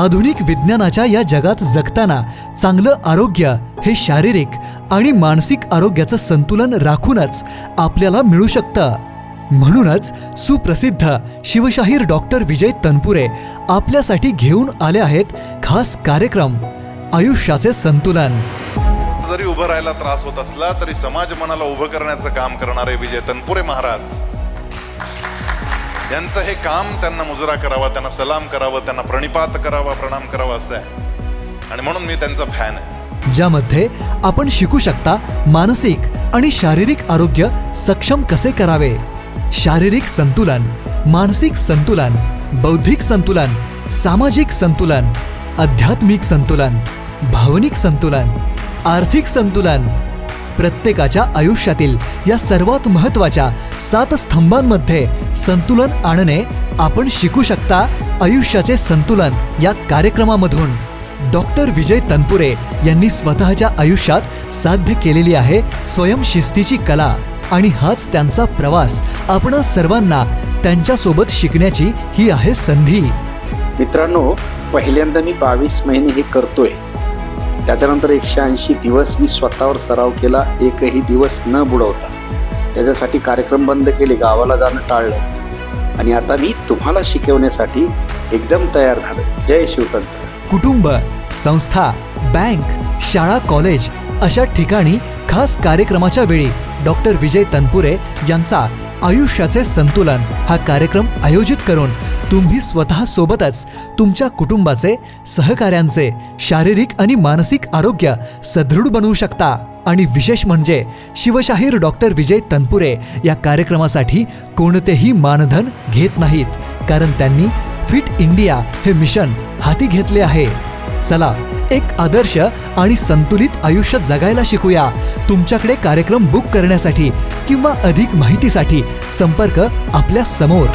आधुनिक विज्ञानाच्या या जगात जगताना चांगलं आरोग्य हे शारीरिक आणि मानसिक आरोग्याचं संतुलन राखूनच आपल्याला मिळू शकतं. म्हणूनच सुप्रसिद्ध शिवशाहीर डॉक्टर विजय तनपुरे आपल्यासाठी घेऊन आले आहेत खास कार्यक्रम आयुष्याचे संतुलन. जरी उभं राहायला त्रास होत असला तरी समाज मनाला उभं करण्याचं काम करणारे विजय तनपुरे महाराज. यांचं हे काम त्यांना मुजरा करावा त्यांना सलाम करावं त्यांना प्रणिपात करावा प्रणाम करावा असं आहे. आणि म्हणून मी त्यांचा फॅन आहे. ज्यामध्ये आपण शिकू शकता मानसिक आणि शारीरिक आरोग्य सक्षम कसे करावे? शारीरिक संतुलन मानसिक संतुलन बौद्धिक संतुलन सामाजिक संतुलन आध्यात्मिक संतुलन भावनिक संतुलन आर्थिक संतुलन प्रत्येकाच्या आयुष्यातील या सर्वात महत्त्वाच्या सात स्तंभांमध्ये संतुलन आणणे आपण शिकू शकता आयुष्याचे संतुलन या कार्यक्रमामधून. डॉक्टर विजय तनपुरे यांनी स्वतःच्या आयुष्यात साध्य केलेली आहे स्वयंशिस्तीची कला आणि हाच त्यांचा प्रवास आपण सर्वांना त्यांच्यासोबत शिकण्याची ही आहे संधी. मित्रांनो पहिल्यांदा मी बावीस महिने हे करतोय. त्याच्यानंतर एकशे ऐंशी दिवस मी स्वतःवर सराव केला एकही दिवस न बुडवता. त्याच्यासाठी कार्यक्रम बंद केले गावाला जाणं टाळलं. आणि आता मी तुम्हाला शिकवण्यासाठी एकदम तयार झालो जय शिवतंत्र. कुटुंब संस्था बँक शाळा कॉलेज अशा ठिकाणी खास कार्यक्रमाच्या वेळी डॉक्टर विजय तनपुरे यांचा आयुष्याचे संतुलन हा कार्यक्रम आयोजित करून तुम्ही स्वतः सोबतच तुमच्या कुटुंबाचे सहकाऱ्यांचे शारीरिक आणि मानसिक आरोग्य सदृढ बनवू शकता. आणि विशेष म्हणजे शिवशाहीर डॉक्टर विजय तनपुरे या कार्यक्रमासाठी कोणतेही मानधन घेत नाहीत कारण त्यांनी फिट इंडिया हे मिशन हाती घेतले आहे. चला एक आदर्श आणि संतुलित आयुष्य जगायला शिकूया. तुमच्याकडे कार्यक्रम बुक करण्यासाठी किंवा अधिक माहितीसाठी संपर्क आपल्यासमोर.